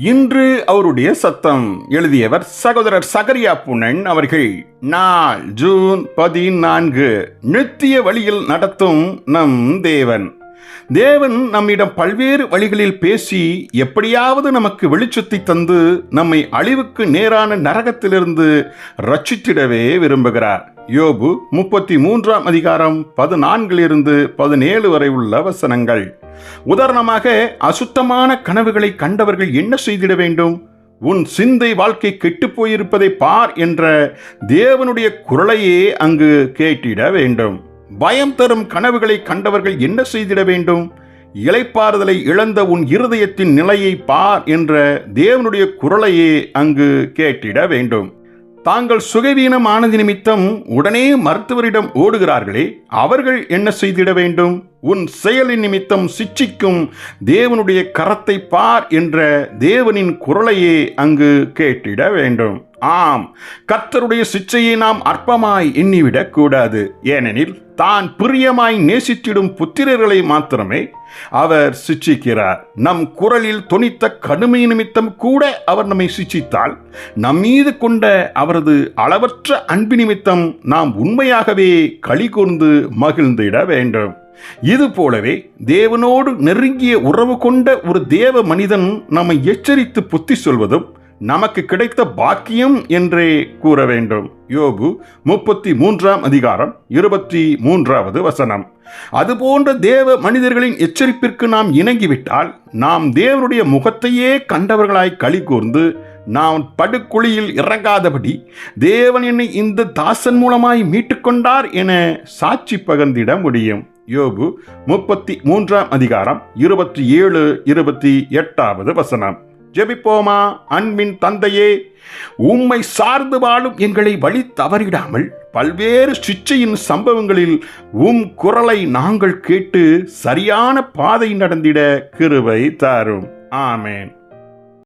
இன்று அவருடைய சத்தம் எழுதியவர் சகோதரர் சகரியா புனன் அவர்கள் நாள் ஜூன் பதினான்கு நித்திய வழியில் நடத்தும் நம் தேவன். தேவன் நம்மிடம் பல்வேறு வழிகளில் பேசி எப்படியாவது நமக்கு வெளிச்சத்தை தந்து நம்மை அழிவுக்கு நேரான நரகத்திலிருந்து ரட்சித்திடவே விரும்புகிறார். யோபு முப்பத்தி மூன்றாம் அதிகாரம் பதினான்கிலிருந்து பதினேழு வரை உள்ள வசனங்கள். உதாரணமாக அசுத்தமான கனவுகளை கண்டவர்கள் என்ன செய்திட வேண்டும்? உன் சிந்தை வாழ்க்கை கெட்டுப் போயிருப்பதை பார் என்ற தேவனுடைய குரலையே அங்கு கேட்டிட வேண்டும். பயம் தரும் கனவுகளை கண்டவர்கள் என்ன செய்திட வேண்டும்? இலைப்பாறுதலை இழந்த உன் இருதயத்தின் நிலையை பார் என்ற தேவனுடைய குரலையே அங்கு கேட்டிட வேண்டும். தாங்கள் சுகவீனமானது நிமித்தம் உடனே மருத்துவரிடம் ஓடுகிறார்களே அவர்கள் என்ன செய்திட வேண்டும்? உன் செயலின் நிமித்தம் சிட்சிக்கும் தேவனுடைய கரத்தை பார் என்ற தேவனின் குரலையே அங்கு கேட்டிட வேண்டும். ஆம் கர்த்தருடைய சிச்சையை நாம் அற்பமாய் எண்ணிவிடக் கூடாது. ஏனெனில் தான் பிரியமாய் நேசித்திடும் புத்திரர்களை மாத்திரமே அவர் சிச்சிக்கிறார். நம் குரலில் தொனித்த கடுமை நிமித்தம் கூட அவர் நம்மை சிச்சித்தால் நம் மீது கொண்ட அவரது அளவற்ற அன்பு நிமித்தம் நாம் உண்மையாகவே களி கூர்ந்து மகிழ்ந்திட வேண்டும். இது போலவே தேவனோடு நெருங்கிய உறவு கொண்ட ஒரு தேவ மனிதன் நம்மை எச்சரித்து புத்தி சொல்வதும் நமக்கு கிடைத்த பாக்கியம் என்றே கூற வேண்டும். யோபு முப்பத்தி மூன்றாம் அதிகாரம் இருபத்தி மூன்றாவது வசனம் அதுபோன்ற தேவ மனிதர்களின் எச்சரிப்பிற்கு நாம் இணங்கிவிட்டால் நாம் தேவனுடைய முகத்தையே கண்டவர்களாய் களி கூர்ந்து நான் படுக்குழியில் இறங்காதபடி தேவன் என்னை இந்த தாசன் மூலமாய் மீட்டுக்கொண்டார் என சாட்சி பகர்ந்திட முடியும். யோபு முப்பத்தி மூன்றாம் அதிகாரம் இருபத்தி ஏழு இருபத்தி எட்டாவது வசனம். ஜெபிப்போமா அன்பின் தந்தையே உம்மை சார்ந்து வாழும் எங்களை வழி தவறிடாமல் பல்வேறு சிச்சையின் சம்பவங்களில் உம் குரலை நாங்கள் கேட்டு சரியான பாதை நடந்திட கிருவை தாரும். ஆமேன்.